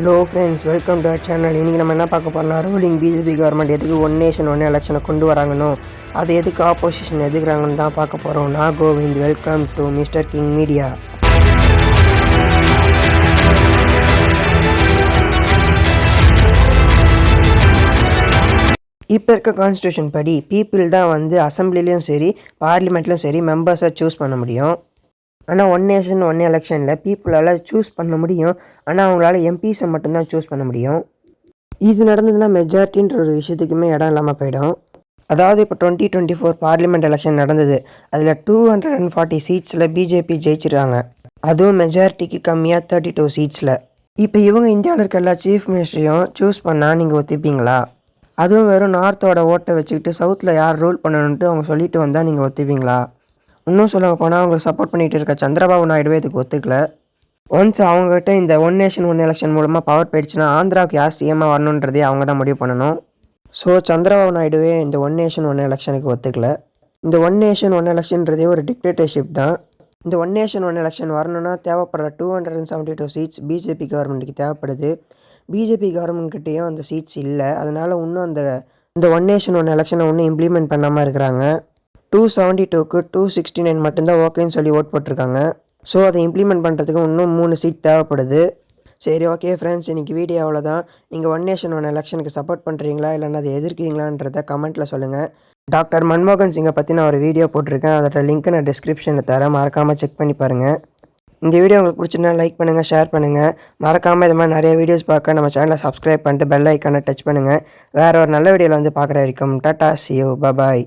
Hello friends welcome to our channel இன்றைக்கி நம்ம என்ன பார்க்க போகிறோம்னா ரூலிங் பிஜேபி கவர்மெண்ட் எதுக்கு ஒன் நேஷன் ஒன் எலெக்ஷனை கொண்டு வராங்கன்னு அது எதுக்கு ஆப்போசிஷன் எதுக்குறாங்கன்னு தான் பார்க்க போகிறோம் நான் Govind welcome to mister King media இப்போ இருக்க கான்ஸ்டியூஷன் படி பீப்புள் தான் வந்து அசம்பிளிலையும் சரி பார்லிமெண்ட்லையும் சரி மெம்பர்ஸை சூஸ் பண்ண முடியும். ஆனால் ஒன் நேஷன் ஒன் எலெக்ஷனில் பீப்புளால் சூஸ் பண்ண முடியும். ஆனால் அவங்களால எம்பிஸை மட்டும்தான் சூஸ் பண்ண முடியும். இது நடந்ததுன்னா மெஜாரிட்டின்ற ஒரு விஷயத்துக்குமே இடம் இல்லாமல் போயிடும். அதாவது இப்போ twenty twenty four parliament election நடந்தது. அதில் டூ ஹண்ட்ரட் அண்ட் ஃபார்ட்டி சீட்ஸில் பிஜேபி ஜெயிச்சிருக்காங்க. அதுவும் மெஜாரிட்டிக்கு கம்மியாக தேர்ட்டி டூ சீட்ஸில் இப்போ இவங்க இந்தியாவில் இருக்க எல்லா சீஃப் மினிஸ்டரையும் சூஸ் பண்ணால் நீங்கள் ஒத்துப்பீங்களா? அதுவும் வெறும் நார்த்தோட ஓட்டை வச்சுக்கிட்டு சவுத்தில் யார் ரூல் பண்ணணுன்ட்டு அவங்க சொல்லிட்டு வந்தால் நீங்கள் ஒத்துப்பீங்களா? இன்னும் சொல்ல போனால் அவங்களுக்கு சப்போர்ட் பண்ணிகிட்டு இருக்க சந்திரபாபு நாயுடுவே இதுக்கு ஒத்துக்கல. ஒன்ஸ் அவங்ககிட்ட இந்த ஒன் நேஷன் ஒன் எலெக்ஷன் மூலமாக பவர் போயிடுச்சுன்னா ஆந்திராவுக்கு யார் சிஎம்மாக வரணுன்றதே அவங்க தான் முடிவு பண்ணணும். ஸோ சந்திரபாபு நாயுடுவே இந்த ஒன் நேஷன் ஒன் எலெக்ஷனுக்கு ஒத்துக்கல. இந்த ஒன் நேஷன் ஒன் எலெக்ஷன்றதே ஒரு டிக்டேட்டர்ஷிப் தான். இந்த ஒன் நேஷன் ஒன் எலெக்ஷன் வரணும்னா தேவைப்படுற two hundred and seventy two seats BJP கவர்மெண்ட்டுக்கு தேவைப்படுது. பிஜேபி கவர்மெண்ட்கிட்டேயும் அந்த சீட்ஸ் இல்லை. அதனால் இன்னும் அந்த இந்த ஒன் நேஷன் ஒன் எலெக்ஷனை இன்னும் இம்ப்ளிமெண்ட் பண்ணாமல் இருக்கிறாங்க. டூ செவன்ட்டி டூக்கு டூ சிக்ஸ்டி நைன் மட்டும்தான் ஓகேன்னு சொல்லி ஓட் போட்டிருக்காங்க. ஸோ அதை இம்ப்ளிமெண்ட் பண்ணுறதுக்கு இன்னும் மூணு சீட் தேவைப்படுது. சரி ஓகே ஃப்ரெண்ட்ஸ் இன்றைக்கி வீடியோ அவ்வளோதான் நீங்கள் ஒன் நேஷன் ஒன் எலெக்ஷனுக்கு சப்போர்ட் பண்ணுறீங்களா இல்லைன்னா அதை எதிர்க்கிறீங்களான்றத கமெண்ட்டில் சொல்லுங்கள் டாக்டர் மன்மோகன் சிங்கை பற்றி நான் ஒரு வீடியோ போட்டிருக்கேன். அதோட லிங்க்கை நான் டிஸ்கிரிப்ஷனில் தரேன். மறக்காமல் செக் பண்ணி பாருங்கள் இந்த வீடியோ உங்களுக்கு பிடிச்சிருந்தா லைக் பண்ணுங்கள் ஷேர் பண்ணுங்கள் மறக்காமல் இது மாதிரி நிறைய வீடியோஸ் பார்க்க நம்ம சேனலை சப்ஸ்கிரைப் பண்ணிட்டு பெல் ஐக்கானை டச் பண்ணுங்கள் வேறு ஒரு நல்ல வீடியோவில் வந்து பார்க்குற வரைக்கும் டாட்டா சியோ பபாய்